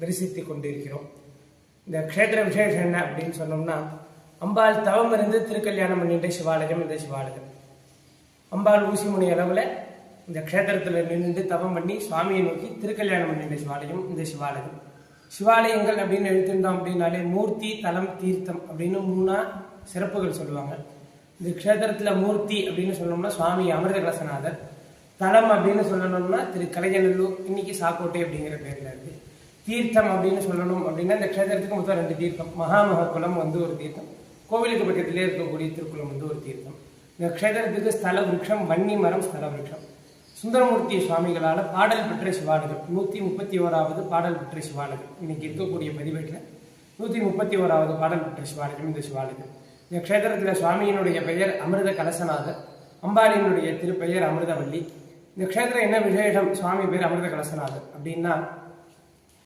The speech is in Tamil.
தரிசித்து கொண்டிருக்கிறோம் இந்த க்ஷேத்திர விசேஷம் என்ன அப்படின்னு சொன்னோம்னா அம்பாள் தவம் இருந்து திருக்கல்யாணம் பண்ணிட்ட சிவாலயம் இந்த சிவாலயம். அம்பாள் ஊசிமுனி அளவில் இந்த க்ஷேத்திரத்தில் நின்று தவம் பண்ணி சுவாமியை நோக்கி திருக்கல்யாணம் பண்ணிட்ட சிவாலயம் இந்த சிவாலயம். சிவாலயங்கள் அப்படின்னு எடுத்துட்டோம் அப்படின்னாலே மூர்த்தி தலம் தீர்த்தம் அப்படின்னு மூணா சிறப்புகள் சொல்லுவாங்க. இந்த க்ஷேத்திரத்தில் மூர்த்தி அப்படின்னு சொன்னோம்னா சுவாமி அமிர்த கலசநாதர் தலம் அப்படின்னு சொல்லணும்னா திரு கலைஞநல்லூர் இன்னைக்கு சாக்கோட்டை அப்படிங்கிற பேரில் இருக்குது தீர்த்தம் அப்படின்னு சொல்லணும் அப்படின்னா இந்த க்ஷேத்திரத்துக்கு மொத்தம் ரெண்டு தீர்த்தம். மகாமக குளம் வந்து ஒரு தீர்த்தம். கோவிலுக்கு பக்கத்திலே இருக்கக்கூடிய திருக்குளம் வந்து ஒரு தீர்த்தம். இந்த க்ஷேத்திரத்துக்கு ஸ்தல விருட்சம் வன்னி மரம் ஸ்தல விருட்சம் சுந்தரமூர்த்தி சுவாமிகளால் பாடல் பெற்ற சிவாலயம். நூற்றி முப்பத்தி ஓராவது பாடல் பெற்ற சிவாலயம். இன்னைக்கு இருக்கக்கூடிய பதிவேட்டில் நூற்றி முப்பத்தி ஓராவது பாடல் பெற்ற சிவாலயம் இந்த சிவாலயம். இந்த க்ஷேத்திரத்தில் சுவாமியினுடைய பெயர் அமிர்த கலசநாதர். அம்பாளியினுடைய திருப்பெயர் அமிர்தவல்லி. இந்த க்ஷேத்திரம் என்ன விசேஷம்? சுவாமி பேர் அமிர்த கலசநாதர். அப்படின்னா